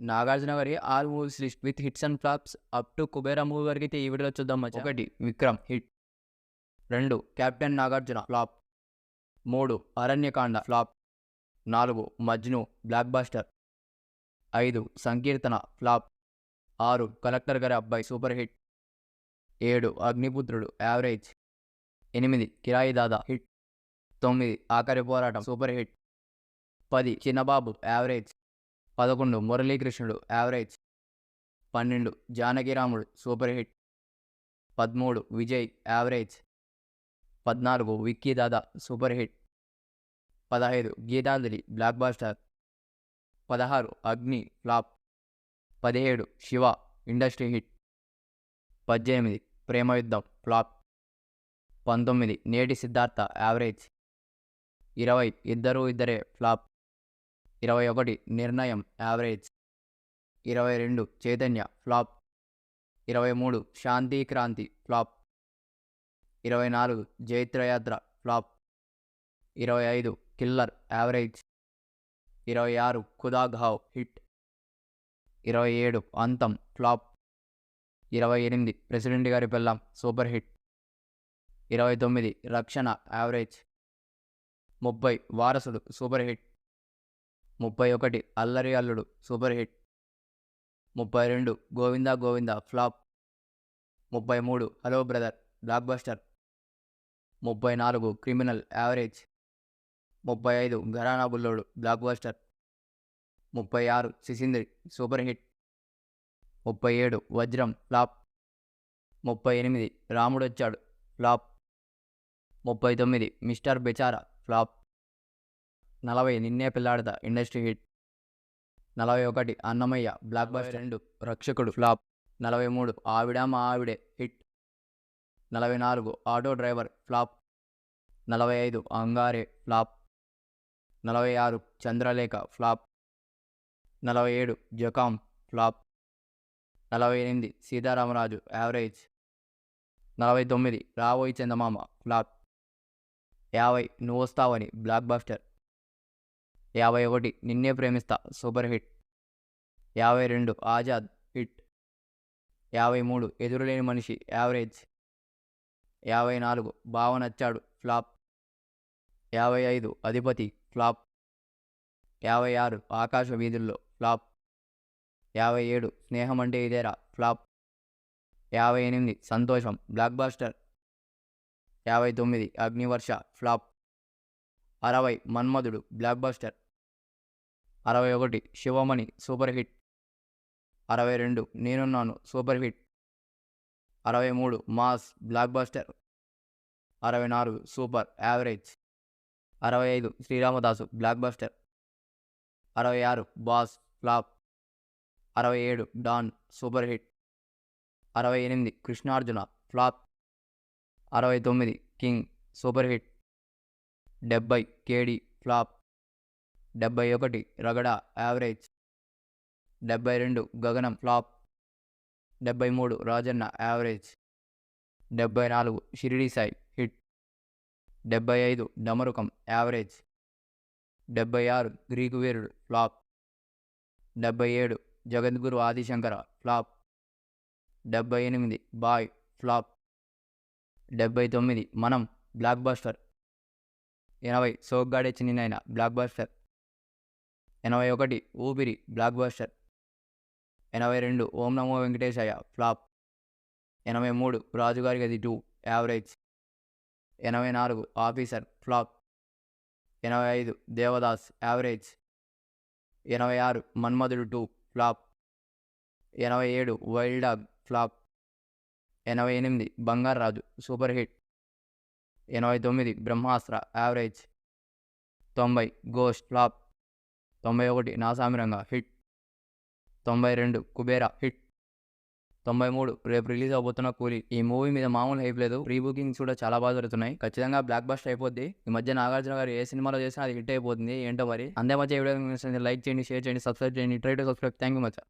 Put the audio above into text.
నాగార్జున గారి all movies list with hits and flops up to Kubera movie వరకు అయితే ఈ వీడియోలో చూద్దాం మచ్చా. ఒకటి విక్రమ్ హిట్. రెండు కెప్టెన్ నాగార్జున ఫ్లాప్. మూడు అరణ్యకాండ ఫ్లాప్. నాలుగు మజ్ను బ్లాక్ బాస్టర్. ఐదు సంకీర్తన ఫ్లాప్. ఆరు కలెక్టర్ గారి అబ్బాయి సూపర్ హిట్. ఏడు అగ్నిపుత్రుడు యావరేజ్. ఎనిమిది కిరాయి దాదా హిట్. తొమ్మిది ఆఖరి పోరాటం సూపర్ హిట్. పది చిన్నబాబు యావరేజ్. పదకొండు మురళీకృష్ణుడు యావరేజ్. పన్నెండు జానకిరాముడు సూపర్ హిట్. పదమూడు విజయ్ యావరేజ్. పద్నాలుగు విక్కీ దాదా సూపర్ హిట్. పదహైదు గీతాంజలి బ్లాక్ బాస్టర్. పదహారు అగ్ని ఫ్లాప్. పదిహేడు శివ ఇండస్ట్రీ హిట్. పద్దెనిమిది ప్రేమయుద్ధం ఫ్లాప్. పంతొమ్మిది నేటి సిద్ధార్థ యావరేజ్. ఇరవై ఇద్దరు ఇద్దరే ఫ్లాప్. ఇరవై ఒకటి నిర్ణయం యావరేజ్. ఇరవై రెండు చైతన్య ఫ్లాప్. ఇరవై మూడు శాంతి క్రాంతి ఫ్లాప్. ఇరవై నాలుగు జైత్రయాత్ర ఫ్లాప్. ఇరవై ఐదు కిల్లర్ యావరేజ్. ఇరవై ఆరు ఖుదాఘావ్ హిట్. ఇరవై ఏడు అంతం ఫ్లాప్. ఇరవై ఎనిమిది ప్రెసిడెంట్ గారి పెళ్ళాం సూపర్ హిట్. ఇరవై తొమ్మిది రక్షణ యావరేజ్. ముప్పై వారసుడు సూపర్ హిట్. ముప్పై ఒకటి అల్లరి అల్లుడు సూపర్ హిట్. ముప్పై రెండు గోవిందా గోవిందా ఫ్లాప్. ముప్పై మూడు హలో బ్రదర్ బ్లాక్ బస్టర్. ముప్పై నాలుగు క్రిమినల్ యావరేజ్. ముప్పై ఐదు ఘరానా బుల్లోడు బ్లాక్ బస్టర్. ముప్పై ఆరు సిసింద్రి సూపర్ హిట్. ముప్పై ఏడు వజ్రం ఫ్లాప్. ముప్పై ఎనిమిది రాముడొచ్చాడు ఫ్లాప్. ముప్పై తొమ్మిది మిస్టర్ బెచారా ఫ్లాప్. నలభై నిన్నే పిల్లాడతా ఇండస్ట్రీ హిట్. నలభై ఒకటి అన్నమయ్య బ్లాక్ బస్టర్ రెండు రక్షకుడు. ఫ్లాప్. నలభై మూడు ఆవిడ మా ఆవిడే హిట్. నలభై నాలుగు ఆటో డ్రైవర్ ఫ్లాప్. నలభై ఐదు అంగారే ఫ్లాప్. నలభై ఆరు చంద్రలేఖ ఫ్లాప్. నలభై ఏడు జకాం ఫ్లాప్. నలభై ఎనిమిది సీతారామరాజు యావరేజ్. నలభై తొమ్మిది రావోయి చందమామ ఫ్లాప్. యాభై నువ్వు వస్తావని బ్లాక్ బస్టర్. యాభై ఒకటి. నిన్నే ప్రేమిస్తా. Super hit. యాభై రెండు. ఆజాద్. హిట్. యాభై మూడు. ఎదురులేని మనిషి. యావరేజ్. యాభై నాలుగు. బావ నచ్చాడు. ఫ్లాప్. యాభై ఐదు. అధిపతి. ఫ్లాప్. యాభై ఆరు. ఆకాశ వీధుల్లో. ఫ్లాప్. యాభై ఏడు. స్నేహం అంటే ఇదేరా. ఫ్లాప్. యాభై ఎనిమిది. సంతోషం. Blockbuster. యాభై తొమ్మిది. అగ్నివర్ష. ఫ్లాప్. అరవై మన్మధుడు బ్లాక్ బాస్టర్. అరవై ఒకటి శివమణి సూపర్ హిట్. అరవై రెండు నేనున్నాను సూపర్ హిట్. అరవై మూడు మాస్ బ్లాక్ బాస్టర్. అరవై నాలుగు సూపర్ యావరేజ్. అరవై ఐదు శ్రీరామదాసు బ్లాక్ బాస్టర్. అరవై ఆరు బాస్ ఫ్లాప్. అరవై ఏడు డాన్ సూపర్ హిట్. అరవై ఎనిమిది కృష్ణార్జున ఫ్లాప్. అరవై తొమ్మిది కింగ్ సూపర్ హిట్. డెబ్బై కేడి ఫ్లాప్. డెబ్బై ఒకటి రగడ యావరేజ్. డెబ్బై రెండు గగనం ఫ్లాప్. డెబ్బై మూడు రాజన్న యావరేజ్. డెబ్బై నాలుగు షిరిడి సాయి హిట్. డెబ్బై ఐదు డమరుకం యావరేజ్. డెబ్బై ఆరు గ్రీకు వీరుడు ఫ్లాప్. డెబ్బై ఏడు జగద్గురు ఆదిశంకర ఫ్లాప్. డెబ్బై ఎనిమిది బాయ్ ఫ్లాప్. డెబ్బై తొమ్మిది మనం బ్లాక్ బస్టర్. ఎనభై సోగ్గాడే చిన్నినైన బ్లాక్ బస్టర్. ఎనభై ఒకటి ఊపిరి బ్లాక్ బస్టర్. ఎనభై రెండు ఓం నమో వెంకటేశయ్య ఫ్లాప్. ఎనభై మూడు రాజుగారి గది టూ యావరేజ్. ఎనభై నాలుగు ఆఫీసర్ ఫ్లాప్. ఎనభై ఐదు దేవదాస్ యావరేజ్. ఎనభై ఆరు మన్మధుడు టూ ఫ్లాప్. ఎనభై ఏడు వైల్డ్ డాగ్ ఫ్లాప్. ఎనభై ఎనిమిది బంగారాజు సూపర్ హిట్. ఎనభై తొమ్మిది బ్రహ్మాస్త్ర యావరేజ్ తొంభై గోస్ట్ ఫ్లాప్ తొంభై ఒకటి నాసామిరంగా హిట్ తొంభై రెండు కుబేరా హిట్ తొంభై మూడు రేపు రిలీజ్ అవబోతున్న కూలీ. ఈ మూవీ మీద మామూలు హైప్ లేదు. ప్రీ బుకింగ్స్ కూడా చాలా బాగా జరుగుతున్నాయి. ఖచ్చితంగా బ్లాక్ బస్ట్ అయిపోద్ది. ఈ మధ్య నాగార్జున గారు ఏ సినిమాలో చేసినా అది హిట్ అయిపోతుంది. ఏంటో మరి? అందే మధ్య వీడియో లైక్ చేయండి షేర్ చేయండి సబ్స్క్రైబ్ చేయండి. Try to subscribe thank you much.